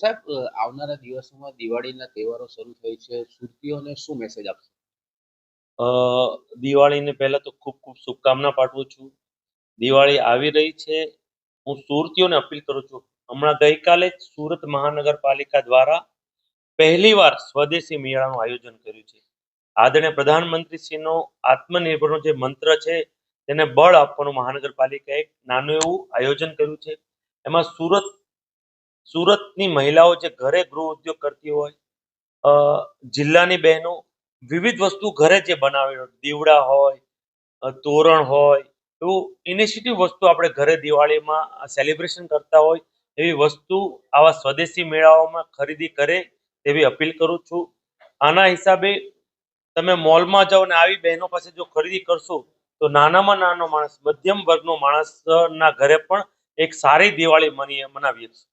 સાહેબ આવનારા દિવસોમાં દિવાળીના તહેવારો શરૂ થઈ છે. સુરતીઓને શું મેસેજ આપશો? દિવાળીને પહેલા તો ખૂબ ખૂબ શુભકામના પાઠવું છું. દિવાળી આવી રહી છે. હું સુરતીઓને અપીલ કરું છું. હમણાં ગઈકાલે જ સુરત મહાનગરપાલિકા દ્વારા પહેલીવાર સ્વદેશી મેળાનું આયોજન કર્યું છે. આદરણીય પ્રધાનમંત્રીશ્રીનો આત્મનિર્ભરનો જે મંત્ર છે, તેને બળ આપવાનું મહાનગરપાલિકાએ નાનું એવું આયોજન કર્યું છે. એમાં સુરત સુરતની મહિલાઓ જે ઘરે ગૃહ ઉદ્યોગ કરતી હોય જિલ્લાની બહેનો વિવિધ વસ્તુ ઘરે જે બનાવે દીવડા હોય તોરણ હોય, એવું ઇનિશિયેટિવ વસ્તુ આપણે ઘરે દિવાળીમાં સેલિબ્રેશન કરતા હોય, એવી વસ્તુ આવા સ્વદેશી મેળાઓમાં ખરીદી કરે તેવી અપીલ કરું છું. આના હિસાબે તમે મોલમાં જાઓ ને આવી બહેનો પાસે જો ખરીદી કરશો, તો નાનામાં નાનો માણસ, મધ્યમ વર્ગનો માણસના ઘરે પણ એક સારી દિવાળી મની મનાવીએ છીએ.